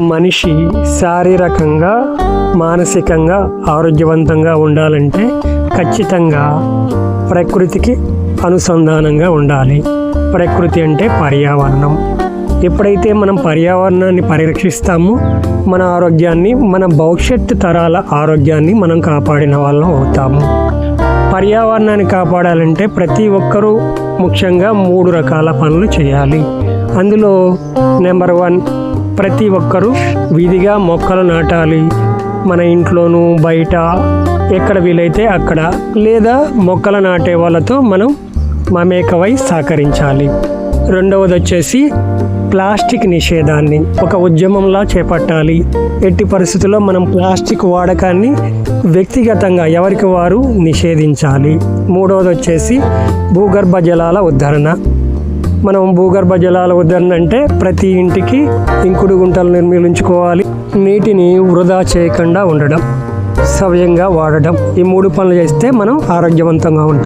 మనిషి శారీరకంగా మానసికంగా ఆరోగ్యవంతంగా ఉండాలంటే ఖచ్చితంగా ప్రకృతికి అనుసంధానంగా ఉండాలి. ప్రకృతి అంటే పర్యావరణం. ఎప్పుడైతే మనం పర్యావరణాన్ని పరిరక్షిస్తామో మన ఆరోగ్యాన్ని మన భవిష్యత్తు తరాల ఆరోగ్యాన్ని మనం కాపాడిన వాళ్ళం అవుతాము. పర్యావరణాన్ని కాపాడాలంటే ప్రతి ఒక్కరూ ముఖ్యంగా మూడు రకాల పనులు చేయాలి. అందులో నెంబర్ వన్ ప్రతి ఒక్కరూ విధిగా మొక్కలు నాటాలి. మన ఇంట్లోనూ బయట ఎక్కడ వీలైతే అక్కడ లేదా మొక్కలు నాటే వాళ్ళతో మనం మమేకవై సహకరించాలి. రెండవది వచ్చేసి ప్లాస్టిక్ నిషేధాన్ని. ఒక ఉద్యమంలా చేపట్టాలి. ఎట్టి పరిస్థితుల్లో మనం ప్లాస్టిక్ వాడకాన్ని వ్యక్తిగతంగా ఎవరికి వారు నిషేధించాలి? మూడవది వచ్చేసి భూగర్భ జలాల ఉద్ధరణ. మనం భూగర్భ జలాల ఉద్ధరణ అంటే ప్రతి ఇంటికి ఇంకుడు గుంటలు నిర్మించుకోవాలి. నీటిని వృధా చేయకుండా ఉండడం సవ్యంగా వాడడం ఈ మూడు పనులు చేస్తే మనం ఆరోగ్యవంతంగా ఉంటాం.